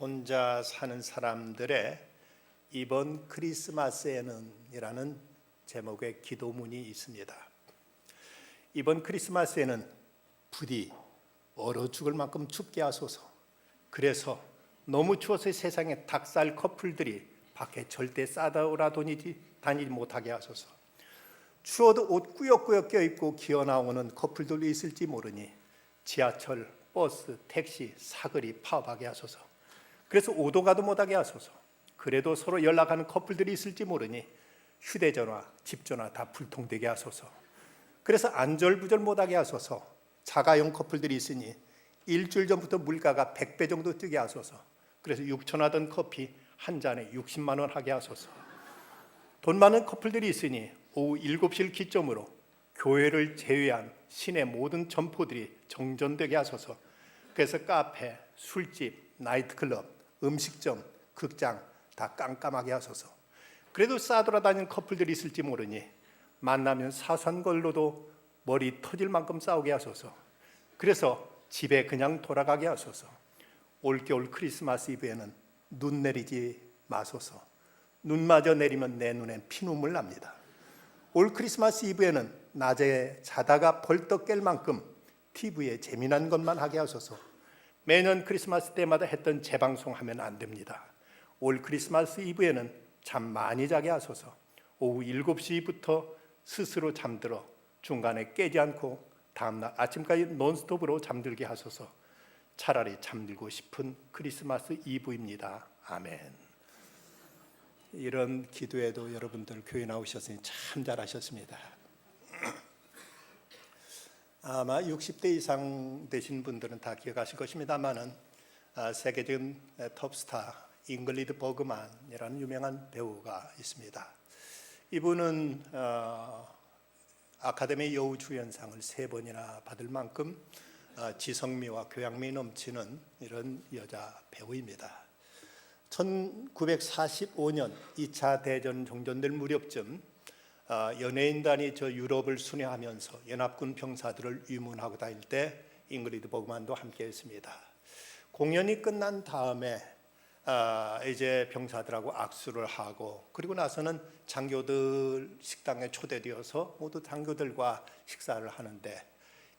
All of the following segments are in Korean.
혼자 사는 사람들의 이번 크리스마스에는이라는 제목의 기도문이 있습니다. 이번 크리스마스에는 부디 얼어 죽을 만큼 춥게 하소서. 그래서 너무 추워서 세상에 닭살 커플들이 밖에 절대 싸다오라 다니지 다니지 못하게 하소서. 추워도 옷 꾸역꾸역 껴입고 기어 나오는 커플들도 있을지 모르니 지하철, 버스, 택시, 사거리 파업하게 하소서. 그래서 오도 가도 못하게 하소서. 그래도 서로 연락하는 커플들이 있을지 모르니 휴대전화, 집전화 다 불통되게 하소서. 그래서 안절부절 못하게 하소서. 자가용 커플들이 있으니 일주일 전부터 물가가 100배 정도 뛰게 하소서. 그래서 6천 하던 커피 한 잔에 60만 원 하게 하소서. 돈 많은 커플들이 있으니 오후 7시를 기점으로 교회를 제외한 시내 모든 점포들이 정전되게 하소서. 그래서 카페, 술집, 나이트클럽, 음식점, 극장 다 깜깜하게 하소서. 그래도 싸돌아다니는 커플들이 있을지 모르니 만나면 사소한 걸로도 머리 터질 만큼 싸우게 하소서. 그래서 집에 그냥 돌아가게 하소서. 올겨울 크리스마스 이브에는 눈 내리지 마소서. 눈마저 내리면 내 눈엔 피눈물 납니다. 올 크리스마스 이브에는 낮에 자다가 벌떡 깰 만큼 TV에 재미난 것만 하게 하소서. 매년 크리스마스 때마다 했던 재방송 하면 안 됩니다. 올 크리스마스 이브에는 잠 많이 자게 하소서. 오후 7시부터 스스로 잠들어 중간에 깨지 않고 다음날 아침까지 논스톱으로 잠들게 하소서. 차라리 잠들고 싶은 크리스마스 이브입니다. 아멘. 이런 기도에도 여러분들 교회 나오셨으니 참 잘하셨습니다. 아마 60대 이상 되신 분들은 다 기억하실 것입니다만은 아, 세계적인 톱스타 잉글리드 버그만이라는 유명한 배우가 있습니다. 이분은 어, 아카데미 여우주연상을 세 번이나 받을 만큼 어, 지성미와 교양미 넘치는 이런 여자 배우입니다. 1945년 2차 대전 종전될 무렵쯤 어, 연예인단이 저 유럽을 순회하면서 연합군 병사들을 위문하고 다닐 때 잉그리드 버그만도 함께했습니다. 공연이 끝난 다음에 아, 이제 병사들하고 악수를 하고 그리고 나서는 장교들 식당에 초대되어서 모두 장교들과 식사를 하는데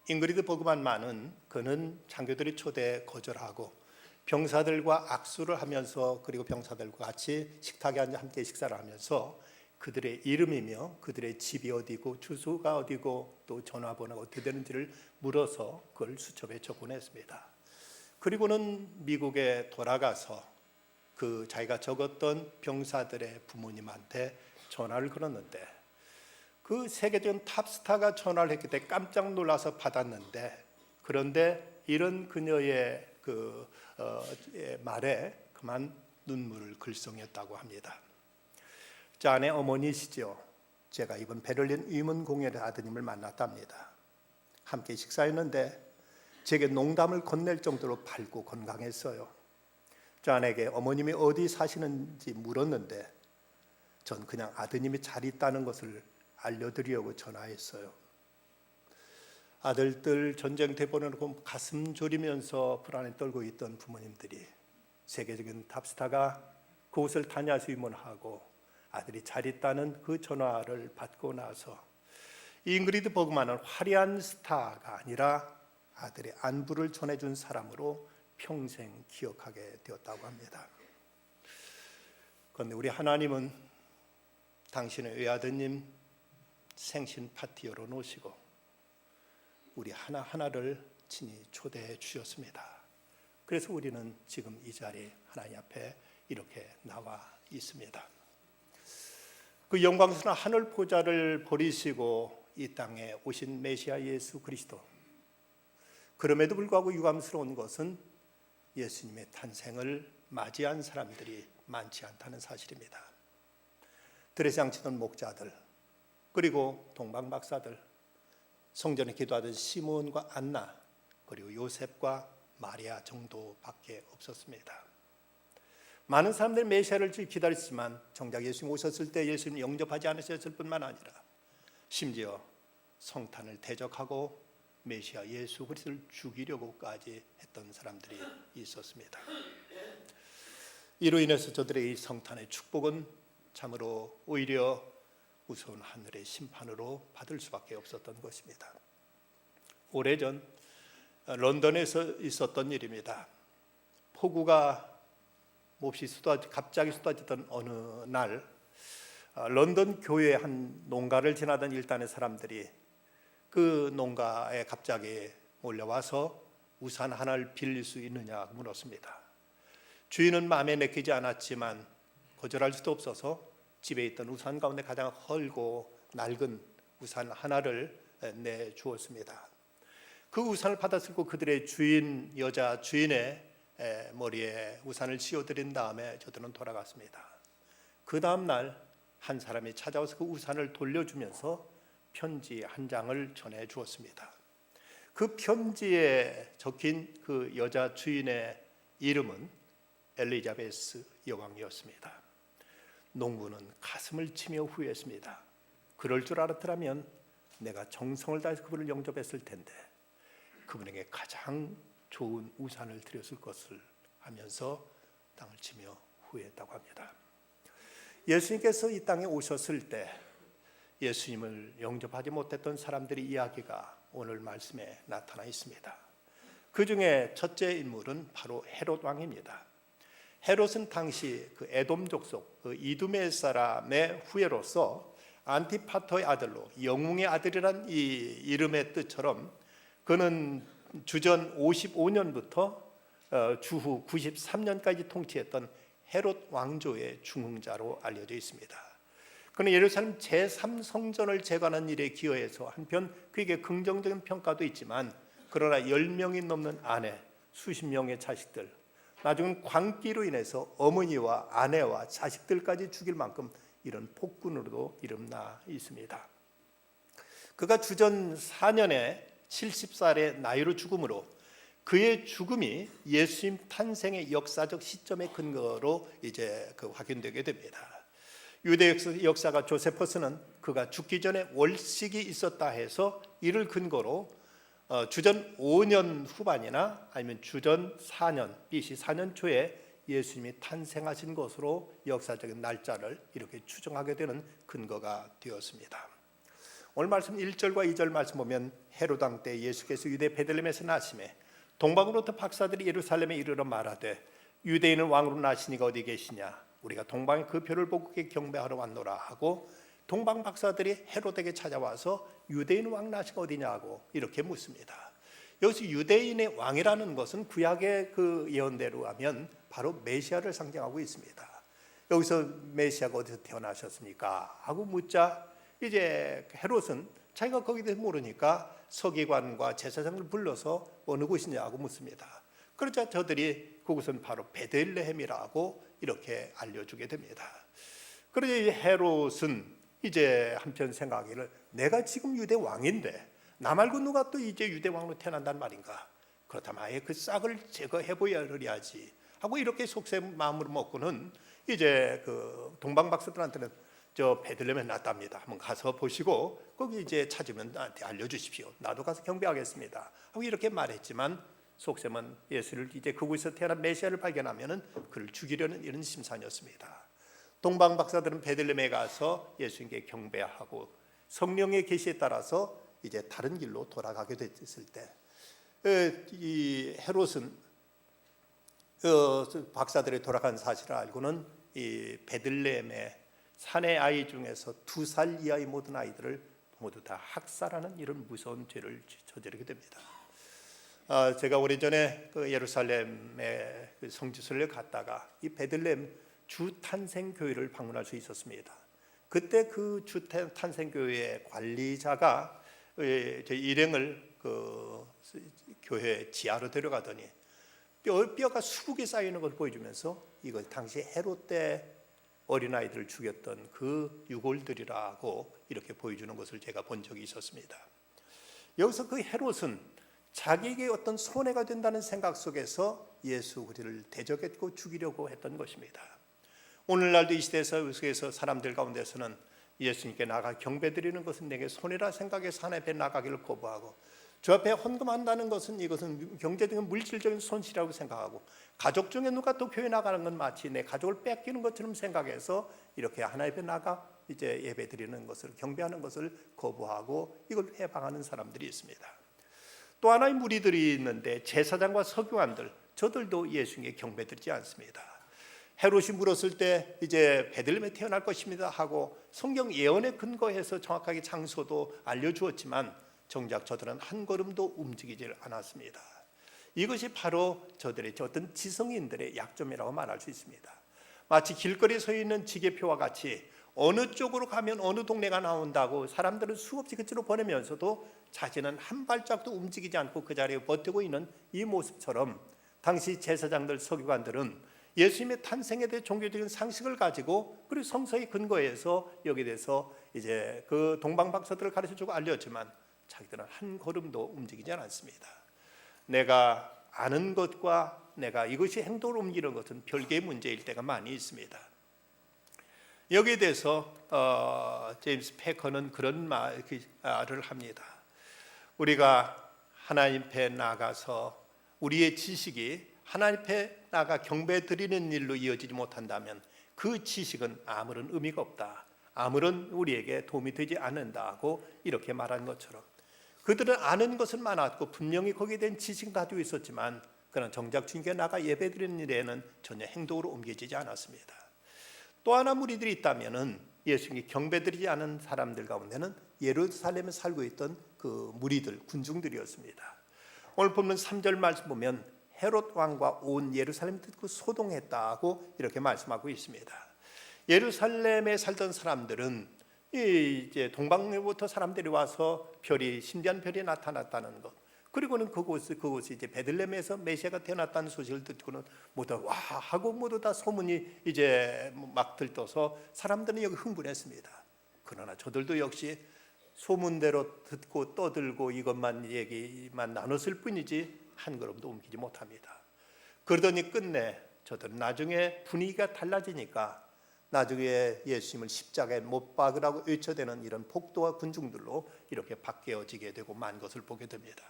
잉그리드 버그만만은 그는 장교들이 초대 거절하고 병사들과 악수를 하면서 그리고 병사들과 같이 식탁에 앉아 함께 식사를 하면서 그들의 이름이며 그들의 집이 어디고 주소가 어디고 또 전화번호가 어떻게 되는지를 물어서 그걸 수첩에 적어냈습니다. 그리고는 미국에 돌아가서 그 자기가 적었던 병사들의 부모님한테 전화를 걸었는데 그 세계적인 탑스타가 전화를 했기 때문에 깜짝 놀라서 받았는데 그런데 이런 그녀의 그 어, 말에 그만 눈물을 글썽였다고 합니다. 자, 아내 어머니시죠. 제가 이번 베를린 위문 공연에 아드님을 만났답니다. 함께 식사했는데 제게 농담을 건넬 정도로 밝고 건강했어요. 저 아내에게 어머님이 어디 사시는지 물었는데 전 그냥 아드님이 잘 있다는 것을 알려드리려고 전화했어요. 아들들 전쟁 대보내놓고 가슴 졸이면서 불안에 떨고 있던 부모님들이 세계적인 탑스타가 그곳을 다녀와서 위문하고 아들이 잘 있다는 그 전화를 받고 나서 잉그리드 버그만은 화려한 스타가 아니라 아들의 안부를 전해준 사람으로 평생 기억하게 되었다고 합니다. 그런데 우리 하나님은 당신의 외아드님 생신 파티 열어놓으시고 우리 하나하나를 친히 초대해 주셨습니다. 그래서 우리는 지금 이 자리에 하나님 앞에 이렇게 나와 있습니다. 그 영광스러운 하늘 보좌를 버리시고 이 땅에 오신 메시아 예수 그리스도. 그럼에도 불구하고 유감스러운 것은 예수님의 탄생을 맞이한 사람들이 많지 않다는 사실입니다. 드레스양 치던 목자들, 그리고 동방 박사들, 성전에 기도하던 시몬과 안나, 그리고 요셉과 마리아 정도밖에 없었습니다. 많은 사람들이 메시아를 기다렸지만 정작 예수님 오셨을 때 예수님 영접하지 않으셨을 뿐만 아니라 심지어 성탄을 대적하고 메시아 예수 그리스도를 죽이려고까지 했던 사람들이 있었습니다. 이로 인해서 저들의 이 성탄의 축복은 참으로 오히려 무서운 하늘의 심판으로 받을 수밖에 없었던 것입니다. 오래전 런던에서 있었던 일입니다. 폭우가 몹시 쏟아지 갑자기 쏟아지던 어느 날 어, 런던 교회 한 농가를 지나던 일단의 사람들이 그 농가에 갑자기 몰려와서 우산 하나를 빌릴 수 있느냐 물었습니다. 주인은 마음에 내키지 않았지만 거절할 수도 없어서 집에 있던 우산 가운데 가장 헐고 낡은 우산 하나를 내 주었습니다. 그 우산을 받았을 고 그들의 주인 여자 주인의 에, 머리에 우산을 씌워드린 다음에 저들은 돌아갔습니다. 그 다음 날 한 사람이 찾아와서 그 우산을 돌려주면서 편지 한 장을 전해 주었습니다. 그 편지에 적힌 그 여자 주인의 이름은 엘리자베스 여왕이었습니다. 농부는 가슴을 치며 후회했습니다. 그럴 줄 알았더라면 내가 정성을 다해서 그분을 영접했을 텐데 그분에게 가장 좋은 우산을 드렸을 것을 하면서 땅을 치며 후회했다고 합니다. 예수님께서 이 땅에 오셨을 때 예수님을 영접하지 못했던 사람들의 이야기가 오늘 말씀에 나타나 있습니다. 그 중에 첫째 인물은 바로 헤롯 왕입니다. 헤롯은 당시 그 에돔 족속 그 이두메 사람의 후예로서 안티파터의 아들로 영웅의 아들이란 이 이름의 뜻처럼 그는 주전 55년부터 어, 주후 93년까지 통치했던 헤롯 왕조의 중흥자로 알려져 있습니다. 그는 예루살렘 제3성전을 재건하는 일에 기여해서 한편 그에게 긍정적인 평가도 있지만 그러나 10명이 넘는 아내, 수십 명의 자식들, 나중은 광기로 인해서 어머니와 아내와 자식들까지 죽일 만큼 이런 폭군으로도 이름나 있습니다. 그가 주전 4년에 70살의 나이로 죽음으로 그의 죽음이 예수님 탄생의 역사적 시점의 근거로 이제 그 확인되게 됩니다. 유대 역사가 조세퍼스는 그가 죽기 전에 월식이 있었다 해서 이를 근거로 어, 주전 5년 후반이나 아니면 주전 4년 BC 4년 초에 예수님이 탄생하신 것으로 역사적인 날짜를 이렇게 추정하게 되는 근거가 되었습니다. 오늘 말씀 1절과 2절 말씀 보면 헤로당 때 예수께서 유대 베들레헴에서 나심에 동방으로부터 박사들이 예루살렘에 이르러 말하되 유대인은 왕으로 나시니가 어디 계시냐 우리가 동방의 그 표를 보고 경배하러 왔노라 하고 동방 박사들이 헤롯에게 찾아와서 유대인 왕 나시가 어디냐고 이렇게 묻습니다. 여기서 유대인의 왕이라는 것은 구약의 그 예언대로 하면 바로 메시아를 상징하고 있습니다. 여기서 메시아가 어디서 태어나셨습니까? 하고 묻자 이제 헤롯은 자기가 거기에 대해서 모르니까 서기관과 제사장을 불러서 어느 곳이냐고 묻습니다. 그러자 저들이 그곳은 바로 베들레헴이라고 이렇게 알려주게 됩니다. 그러자 헤롯은 이제 한편 생각하기를 내가 지금 유대 왕인데 나 말고 누가 또 이제 유대 왕으로 태어난단 말인가? 그렇다면 아예 그 싹을 제거해 보야지 하고 이렇게 속셈 마음으로 먹고는 이제 그 동방 박사들한테는 저 베들레헴에 났답니다. 한번 가서 보시고 거기 이제 찾으면 나한테 알려주십시오. 나도 가서 경배하겠습니다. 하고 이렇게 말했지만 속셈은 예수를 이제 그곳에서 태어난 메시아를 발견하면은 그를 죽이려는 이런 심산이었습니다. 동방 박사들은 베들레헴에 가서 예수님께 경배하고 성령의 계시에 따라서 이제 다른 길로 돌아가게 됐을 때, 이 헤롯은 어, 박사들이 돌아간 사실을 알고는 이 베들레헴의 사내 아이 중에서 두 살 이하의 모든 아이들을 모두 다 학살하는 이런 무서운 죄를 저지르게 됩니다. 아, 제가 오래전에 그 예루살렘의 그 성지순례 갔다가 이 베들레헴 주 탄생 교회를 방문할 수 있었습니다. 그때 그 주 탄생 교회 관리자가 제 일행을 그 교회 지하로 데려가더니 뼈, 뼈가 수북이 쌓이는 걸 보여주면서 이걸 당시 헤롯 때 어린아이들을 죽였던 그 유골들이라고 이렇게 보여주는 것을 제가 본 적이 있었습니다. 여기서 그 헤롯은 자기에게 어떤 손해가 된다는 생각 속에서 예수 그리를 대적했고 죽이려고 했던 것입니다. 오늘날도 이 시대에서 사람들 가운데서는 예수님께 나가 경배드리는 것은 내게 손해라 생각해서 하나님 앞에 나가기를 거부하고 저 앞에 헌금한다는 것은 이것은 경제적인 물질적인 손실이라고 생각하고 가족 중에 누가 또 교회 나가는 건 마치 내 가족을 뺏기는 것처럼 생각해서 이렇게 하나님 앞에 나가 이제 예배 드리는 것을 경배하는 것을 거부하고 이걸 해방하는 사람들이 있습니다. 또 하나의 무리들이 있는데 제사장과 서기관들 저들도 예수님께 경배드리지 않습니다. 헤롯이 물었을 때 이제 베들레헴에 태어날 것입니다 하고 성경 예언에 근거해서 정확하게 장소도 알려 주었지만 정작 저들은 한 걸음도 움직이질 않았습니다. 이것이 바로 저들의 어떤 지성인들의 약점이라고 말할 수 있습니다. 마치 길거리에 서 있는 지게표와 같이 어느 쪽으로 가면 어느 동네가 나온다고 사람들은 수없이 그쪽으로 보내면서도 자신은 한 발짝도 움직이지 않고 그 자리에 버티고 있는 이 모습처럼 당시 제사장들 서기관들은 예수님의 탄생에 대해 종교적인 상식을 가지고 그리고 성서의 근거에서 여기에 대해서 이제 그 동방 박사들을 가르쳐 주고 알렸지만 자기들은 한 걸음도 움직이지 않았습니다. 내가 아는 것과 내가 이것이 행동을 옮기는 것은 별개의 문제일 때가 많이 있습니다. 여기에 대해서 어, 제임스 패커는 그런 말을 합니다. 우리가 하나님 앞에 나가서 우리의 지식이 하나님 앞에 나가 경배 드리는 일로 이어지지 못한다면 그 지식은 아무런 의미가 없다. 아무런 우리에게 도움이 되지 않는다고 이렇게 말한 것처럼 그들은 아는 것은 많았고 분명히 거기에 대한 지식을 가지고 있었지만 그러나 정작 주님께 나가 예배드리는 일에는 전혀 행동으로 옮겨지지 않았습니다. 또 하나 무리들이 있다면은 예수님께 경배드리지 않은 사람들 가운데는 예루살렘에 살고 있던 그 무리들 군중들이었습니다. 오늘 보면 3절 말씀 보면 헤롯 왕과 온 예루살렘 듣고 소동했다고 이렇게 말씀하고 있습니다. 예루살렘에 살던 사람들은 이 이제 동방로부터 사람들이 와서 별이 신비한 별이 나타났다는 것. 그리고는 그곳 그곳이 이제 베들레헴에서 메시아가 태어났다는 소식을 듣고는 모두 와 하고 모두 다 소문이 이제 막 들떠서 사람들은 여기 흥분했습니다. 그러나 저들도 역시 소문대로 듣고 떠들고 이것만 얘기만 나눴을 뿐이지 한 걸음도 옮기지 못합니다. 그러더니 끝내 저들은 나중에 분위기가 달라지니까 나중에 예수님을 십자가에 못 박으라고 외쳐대는 이런 폭도와 군중들로 이렇게 바뀌어지게 되고 만 것을 보게 됩니다.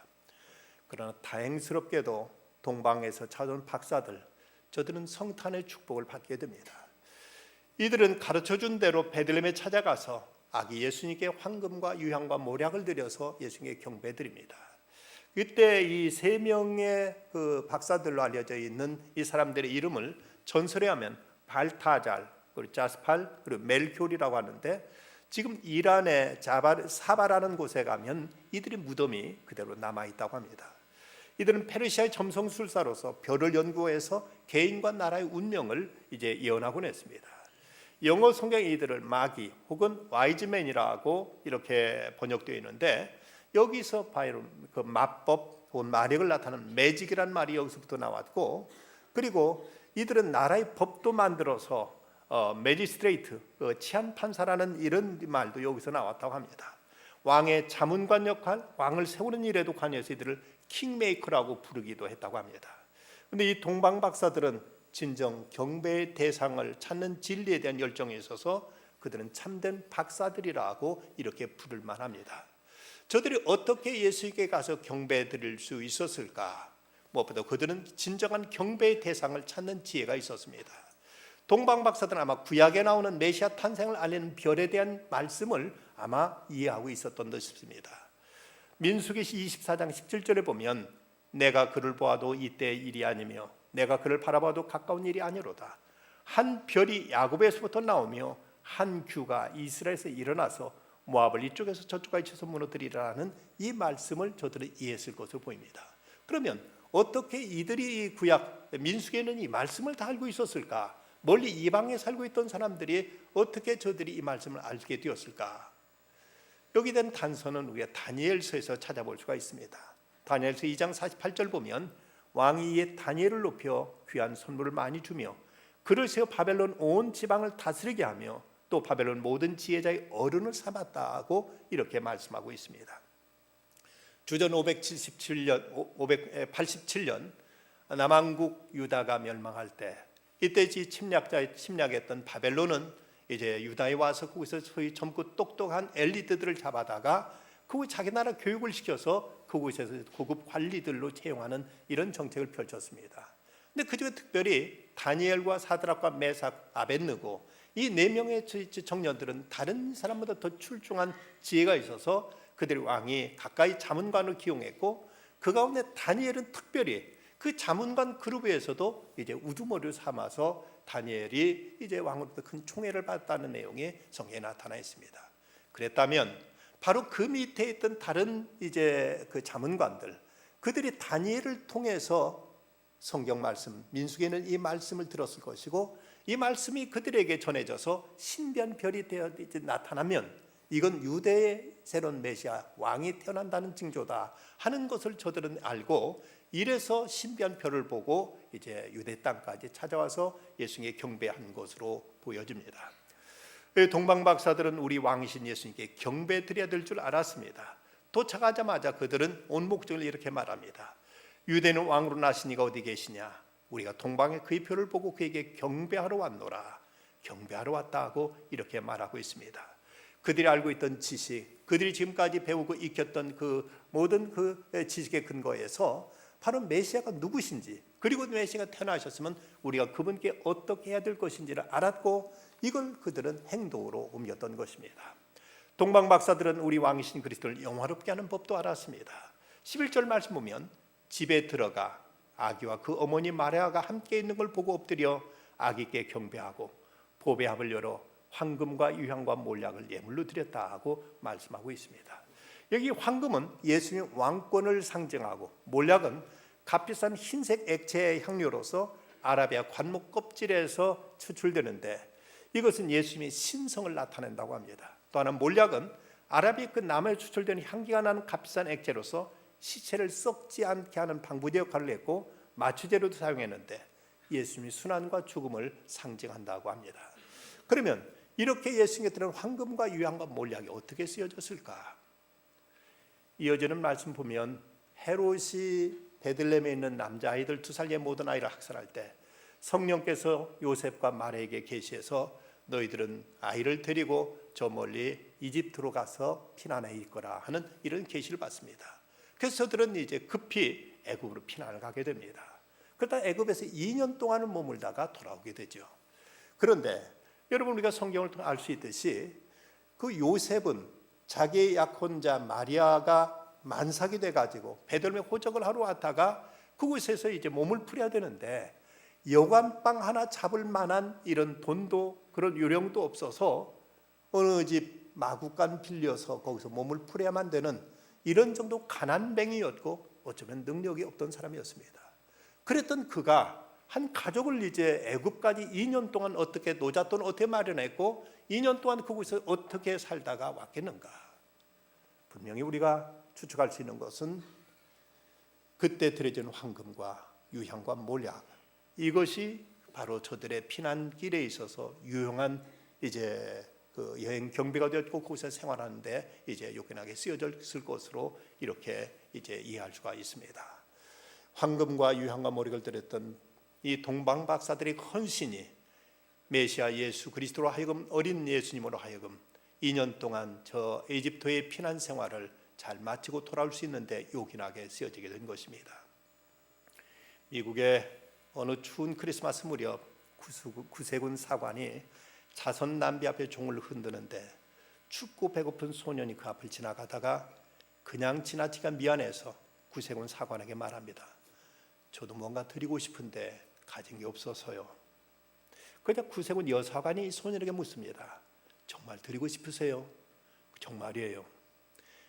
그러나 다행스럽게도 동방에서 찾아온 박사들 저들은 성탄의 축복을 받게 됩니다. 이들은 가르쳐 준 대로 베들레헴에 찾아가서 아기 예수님께 황금과 유향과 모략을 드려서 예수님께 경배드립니다. 이때 이 세 명의 그 박사들로 알려져 있는 이 사람들의 이름을 전설에 하면 발타잘, 그리고 자스팔, 그리고 멜교리라고 하는데 지금 이란의 자바 사바라는 곳에 가면 이들의 무덤이 그대로 남아 있다고 합니다. 이들은 페르시아의 점성술사로서 별을 연구해서 개인과 나라의 운명을 이제 예언하곤 했습니다. 영어 성경에 이들을 마기 혹은 와이즈맨이라고 이렇게 번역되어 있는데 여기서 바로 그 마법 혹은 마력을 나타내는 매직이란 말이 여기서부터 나왔고 그리고 이들은 나라의 법도 만들어서 어, 매지스트레이트 그 치안 판사라는 이런 말도 여기서 나왔다고 합니다. 왕의 자문관 역할, 왕을 세우는 일에도 관여해서 이들을 킹메이커라고 부르기도 했다고 합니다. 근데 이 동방 박사들은 진정 경배의 대상을 찾는 진리에 대한 열정에 있어서 그들은 참된 박사들이라고 이렇게 부를 만합니다. 저들이 어떻게 예수에게 가서 경배 드릴 수 있었을까? 무엇보다 그들은 진정한 경배의 대상을 찾는 지혜가 있었습니다. 동방 박사들은 아마 구약에 나오는 메시아 탄생을 알리는 별에 대한 말씀을 아마 이해하고 있었던 듯 싶습니다. 민수기 24장 17절에 보면 내가 그를 보아도 이때 일이 아니며 내가 그를 바라봐도 가까운 일이 아니로다. 한 별이 야곱에서부터 나오며 한 규가 이스라엘에서 일어나서 모압을 이쪽에서 저쪽까지 쳐서 무너뜨리라는 이 말씀을 저들은 이해했을 것으로 보입니다. 그러면 어떻게 이들이 이 구약 민수기에는 이 말씀을 다 알고 있었을까? 멀리 이방에 살고 있던 사람들이 어떻게 저들이 이 말씀을 알게 되었을까? 여기 된 단서는 우리가 다니엘서에서 찾아볼 수가 있습니다. 다니엘서 2장 48절 보면 왕이 옛 다니엘을 높여 귀한 선물을 많이 주며 그를 세워 바벨론 온 지방을 다스리게 하며 또 바벨론 모든 지혜자의 어른을 삼았다고 이렇게 말씀하고 있습니다. 주전 577년 587년 남왕국 유다가 멸망할 때 이때 지 침략자 침략했던 바벨론은 이제 유다에 와서 거기서 소위 젊고 똑똑한 엘리트들을 잡아다가 그 자기 나라 교육을 시켜서 그곳에서 고급 관리들로 채용하는 이런 정책을 펼쳤습니다. 근데 그중에 특별히 다니엘과 사드락과 메삭, 아벤느고 이 네 명의 청년들은 다른 사람보다 더 출중한 지혜가 있어서 그들의 왕이 가까이 자문관을 기용했고 그 가운데 다니엘은 특별히 그 자문관 그룹에서도 이제 우두머리를 삼아서 다니엘이 이제 왕으로부터 큰 총애를 받았다는 내용이 성경에 나타나 있습니다. 그랬다면 바로 그 밑에 있던 다른 이제 그 자문관들 그들이 다니엘을 통해서 성경 말씀 민수기에는 이 말씀을 들었을 것이고 이 말씀이 그들에게 전해져서 신변별이 되어 나타나면 이건 유대의 새로운 메시아 왕이 태어난다는 징조다 하는 것을 저들은 알고 이래서 신변표를 보고 이제 유대 땅까지 찾아와서 예수님께 경배한 것으로 보여집니다. 동방 박사들은 우리 왕이신 예수님께 경배 드려야 될 줄 알았습니다. 도착하자마자 그들은 온 목적을 이렇게 말합니다. 유대는 왕으로 나신 이가 어디 계시냐? 우리가 동방의 그의 표를 보고 그에게 경배하러 왔노라. 경배하러 왔다 하고 이렇게 말하고 있습니다. 그들이 알고 있던 지식, 그들이 지금까지 배우고 익혔던 그 모든 그 지식의 근거에서 바로 메시아가 누구신지 그리고 메시아가 태어나셨으면 우리가 그분께 어떻게 해야 될 것인지를 알았고 이걸 그들은 행동으로 옮겼던 것입니다. 동방 박사들은 우리 왕이신 그리스도를 영화롭게 하는 법도 알았습니다. 11절 말씀 보면 집에 들어가 아기와 그 어머니 마리아가 함께 있는 걸 보고 엎드려 아기께 경배하고 보배합을 열어 황금과 유향과 몰약을 예물로 드렸다 하고 말씀하고 있습니다. 여기 황금은 예수님 왕권을 상징하고 몰약은 값비싼 흰색 액체 향료로서 아라비아 관목 껍질에서 추출되는데 이것은 예수님의 신성을 나타낸다고 합니다. 또 하나 몰약은 아라비아 끝 남에 추출되는 향기가 나는 값비싼 액체로서 시체를 썩지 않게 하는 방부제 역할을 했고 마취제로도 사용했는데 예수님이 순환과 죽음을 상징한다고 합니다. 그러면 이렇게 예수님께 드는 황금과 유향과 몰약이 어떻게 쓰여졌을까? 이어지는 말씀 보면 헤롯이 베들레헴에 있는 남자 아이들 두 살의 모든 아이를 학살할 때 성령께서 요셉과 마리에게 계시해서 너희들은 아이를 데리고 저 멀리 이집트로 가서 피난해 있거라 하는 이런 계시를 받습니다. 그래서 저들은 이제 급히 애굽으로 피난을 가게 됩니다. 그러다 애굽에서 2년 동안은 머물다가 돌아오게 되죠. 그런데 여러분 우리가 성경을 통해 알 수 있듯이 그 요셉은 자기의 약혼자 마리아가 만삭이 돼 가지고 베들레헴 호적을 하러 왔다가 그곳에서 이제 몸을 풀어야 되는데 여관방 하나 잡을 만한 이런 돈도 그런 요령도 없어서 어느 집 마구간 빌려서 거기서 몸을 풀어야만 되는 이런 정도 가난뱅이였고 어쩌면 능력이 없던 사람이었습니다. 그랬던 그가 한 가족을 이제 애굽까지 2년 동안 어떻게 노잣돈 어떻게 마련했고 2년 동안 그곳에서 어떻게 살다가 왔겠는가? 분명히 우리가 추측할 수 있는 것은 그때 들여진 황금과 유향과 몰약 이것이 바로 저들의 피난길에 있어서 유용한 이제 그 여행 경비가 되었고 그곳에 생활하는데 이제 요긴하게 쓰여졌을 것으로 이렇게 이제 이해할 수가 있습니다. 황금과 유향과 몰약을 드렸던 이 동방 박사들의 헌신이 메시아 예수 그리스도로 하여금 어린 예수님으로 하여금 2년 동안 저 에집트의 피난 생활을 잘 마치고 돌아올 수 있는데 요긴하게 쓰여지게 된 것입니다. 미국의 어느 추운 크리스마스 무렵 구세군 사관이 자선 남비 앞에 종을 흔드는데 춥고 배고픈 소년이 그 앞을 지나가다가 그냥 지나치가 미안해서 구세군 사관에게 말합니다. 저도 뭔가 드리고 싶은데 가진 게 없어서요. 그러자 구세군 여사관이 소년에게 묻습니다. 정말 드리고 싶으세요? 정말이에요.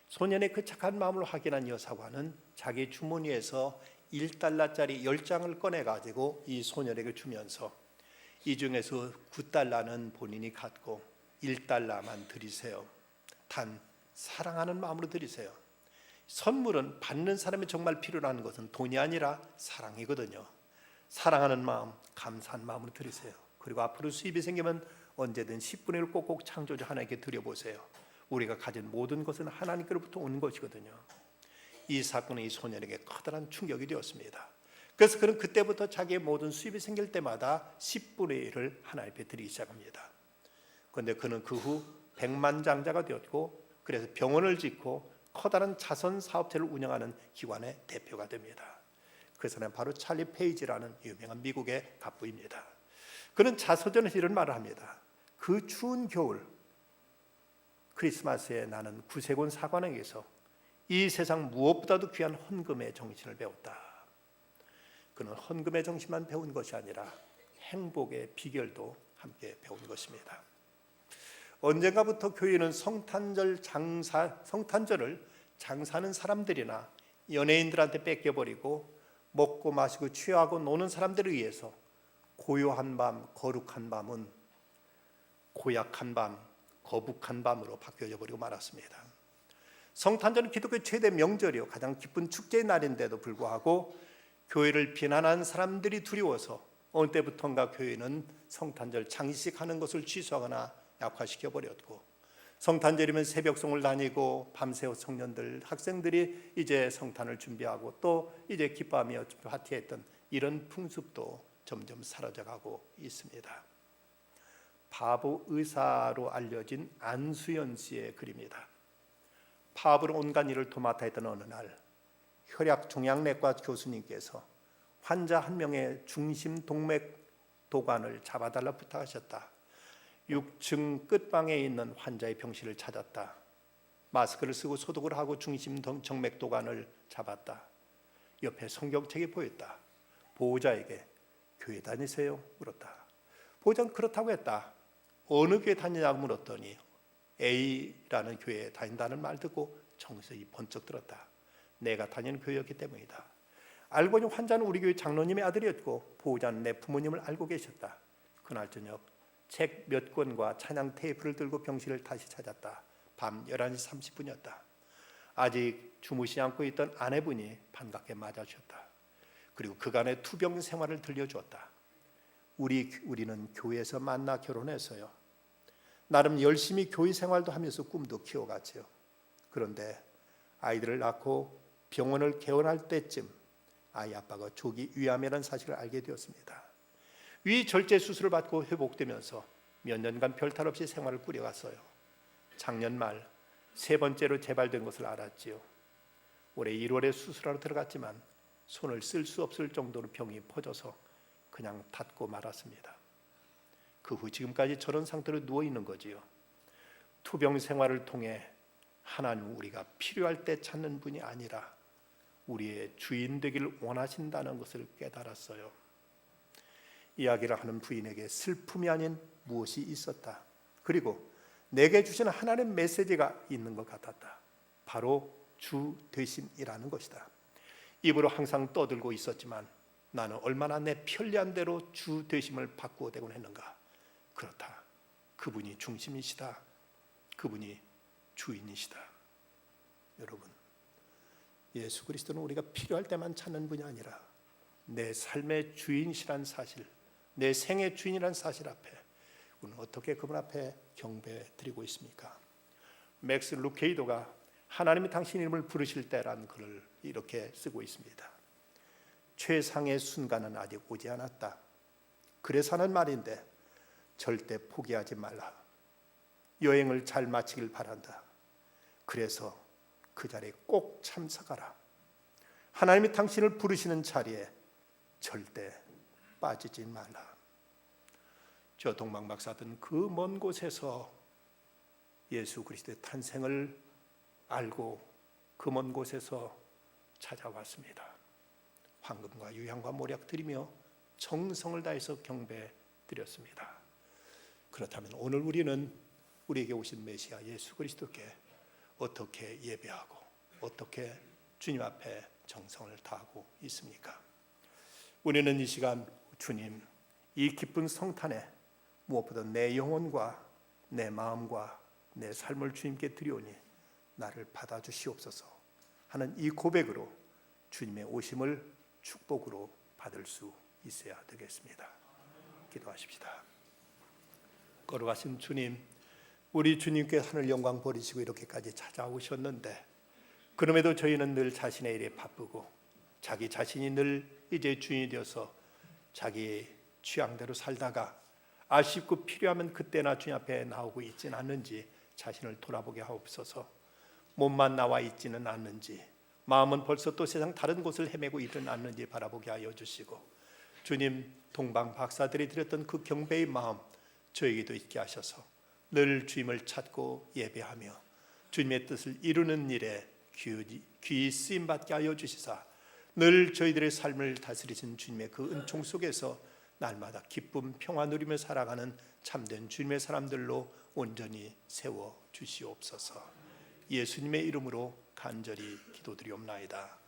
소년의 그 착한 마음을 확인한 여사관은 자기 주머니에서 1달러짜리 10장을 꺼내 가지고 이 소년에게 주면서 이 중에서 9달러는 본인이 갖고 1달러만 드리세요. 단 사랑하는 마음으로 드리세요. 선물은 받는 사람이 정말 필요한 것은 돈이 아니라 사랑이거든요. 사랑하는 마음, 감사한 마음으로 드리세요. 그리고 앞으로 수입이 생기면 언제든 10분의 1 꼭꼭 창조주 하나님께 드려보세요. 우리가 가진 모든 것은 하나님께로부터 오는 것이거든요. 이 사건은 이 소년에게 커다란 충격이 되었습니다. 그래서 그는 그때부터 자기의 모든 수입이 생길 때마다 10분의 1을 하나님께 드리기 시작합니다. 그런데 그는 그 후 백만장자가 되었고 그래서 병원을 짓고 커다란 자선 사업체를 운영하는 기관의 대표가 됩니다. 그 사람 바로 찰리 페이지라는 유명한 미국의 갑부입니다. 그는 자서전에서 이런 말을 합니다. 그 추운 겨울 크리스마스에 나는 구세군 사관에게서 이 세상 무엇보다도 귀한 헌금의 정신을 배웠다. 그는 헌금의 정신만 배운 것이 아니라 행복의 비결도 함께 배운 것입니다. 언젠가부터 교회는 성탄절 장사 성탄절을 장사하는 사람들이나 연예인들한테 뺏겨버리고 먹고 마시고 취하고 노는 사람들을 위해서 고요한 밤, 거룩한 밤은 고약한 밤, 거북한 밤으로 바뀌어져 버리고 말았습니다. 성탄절은 기독교 최대 명절이요 가장 기쁜 축제의 날인데도 불구하고 교회를 비난한 사람들이 두려워서 어느 때부턴가 교회는 성탄절 장식하는 것을 취소하거나 약화시켜 버렸고 성탄절이면 새벽송을 다니고 밤새 청년들 학생들이 이제 성탄을 준비하고 또 이제 기뻐하며 파티했던 이런 풍습도 점점 사라져가고 있습니다. 바보 의사로 알려진 안수연 씨의 글입니다. 파업으로 온갖 일을 도맡아 했던 어느 날 혈액 종양내과 교수님께서 환자 한 명의 중심 동맥 도관을 잡아달라 부탁하셨다. 6층 끝방에 있는 환자의 병실을 찾았다. 마스크를 쓰고 소독을 하고 중심 정맥 도관을 잡았다. 옆에 성경책이 보였다. 보호자에게 교회 다니세요? 물었다. 보호자는 그렇다고 했다. 어느 교회 다니냐고 물었더니 A라는 교회에 다닌다는 말 듣고 정신이 번쩍 들었다. 내가 다니는 교회였기 때문이다. 알고 보니 환자는 우리 교회 장로님의 아들이었고 보호자는 내 부모님을 알고 계셨다. 그날 저녁 책 몇 권과 찬양 테이프를 들고 병실을 다시 찾았다. 밤 11시 30분이었다. 아직 주무시지 않고 있던 아내분이 반갑게 맞아주셨다. 그리고 그간의 투병 생활을 들려주었다. 우리 우리는 교회에서 만나 결혼했어요. 나름 열심히 교회 생활도 하면서 꿈도 키워갔지요. 그런데 아이들을 낳고 병원을 개원할 때쯤 아이 아빠가 조기 위암이라는 사실을 알게 되었습니다. 위 절제 수술을 받고 회복되면서 몇 년간 별탈 없이 생활을 꾸려갔어요. 작년 말 세 번째로 재발된 것을 알았지요. 올해 1월에 수술하러 들어갔지만 손을 쓸 수 없을 정도로 병이 퍼져서 그냥 닫고 말았습니다. 그 후 지금까지 저런 상태로 누워 있는 거지요. 투병 생활을 통해 하나님 우리가 필요할 때 찾는 분이 아니라 우리의 주인 되기를 원하신다는 것을 깨달았어요. 이야기를 하는 부인에게 슬픔이 아닌 무엇이 있었다. 그리고 내게 주신 하나님 메시지가 있는 것 같았다. 바로 주 되심이라는 것이다. 입으로 항상 떠들고 있었지만 나는 얼마나 내 편리한 대로 주 되심을 바꾸어 대곤 했는가. 그렇다. 그분이 중심이시다. 그분이 주인이시다. 여러분, 예수 그리스도는 우리가 필요할 때만 찾는 분이 아니라 내 삶의 주인이시란 사실, 내 생의 주인이란 사실 앞에 우리는 어떻게 그분 앞에 경배 드리고 있습니까? 맥스 루케이도가 하나님이 당신 이름을 부르실 때라는 글을 이렇게 쓰고 있습니다. 최상의 순간은 아직 오지 않았다. 그래서 하는 말인데 절대 포기하지 말라. 여행을 잘 마치길 바란다. 그래서 그 자리에 꼭 참석하라. 하나님이 당신을 부르시는 자리에 절대 빠지지 말라. 저 동방 박사든 그먼 곳에서 예수 그리스도의 탄생을 알고 그 먼 곳에서 찾아왔습니다. 황금과 유향과 모략 드리며 정성을 다해서 경배 드렸습니다. 그렇다면 오늘 우리는 우리에게 오신 메시아 예수 그리스도께 어떻게 예배하고 어떻게 주님 앞에 정성을 다하고 있습니까? 우리는 이 시간 주님 이 기쁜 성탄에 무엇보다 내 영혼과 내 마음과 내 삶을 주님께 드리오니 나를 받아주시옵소서 하는 이 고백으로 주님의 오심을 축복으로 받을 수 있어야 되겠습니다. 기도하십시다. 거룩하신 주님, 우리 주님께 하늘 영광 버리시고 이렇게까지 찾아오셨는데 그럼에도 저희는 늘 자신의 일에 바쁘고 자기 자신이 늘 이제 주인이 되어서 자기 취향대로 살다가 아쉽고 필요하면 그때나 주님 앞에 나오고 있지는 않는지 자신을 돌아보게 하옵소서. 몸만 나와 있지는 않는지 마음은 벌써 또 세상 다른 곳을 헤매고 있지는 않는지 바라보게 하여 주시고 주님 동방 박사들이 드렸던 그 경배의 마음 저에게도 있게 하셔서 늘 주님을 찾고 예배하며 주님의 뜻을 이루는 일에 귀, 귀 쓰임 받게 하여 주시사 늘 저희들의 삶을 다스리신 주님의 그 은총 속에서 날마다 기쁨 평화 누리며 살아가는 참된 주님의 사람들로 온전히 세워 주시옵소서. 예수님의 이름으로 간절히 기도드리옵나이다.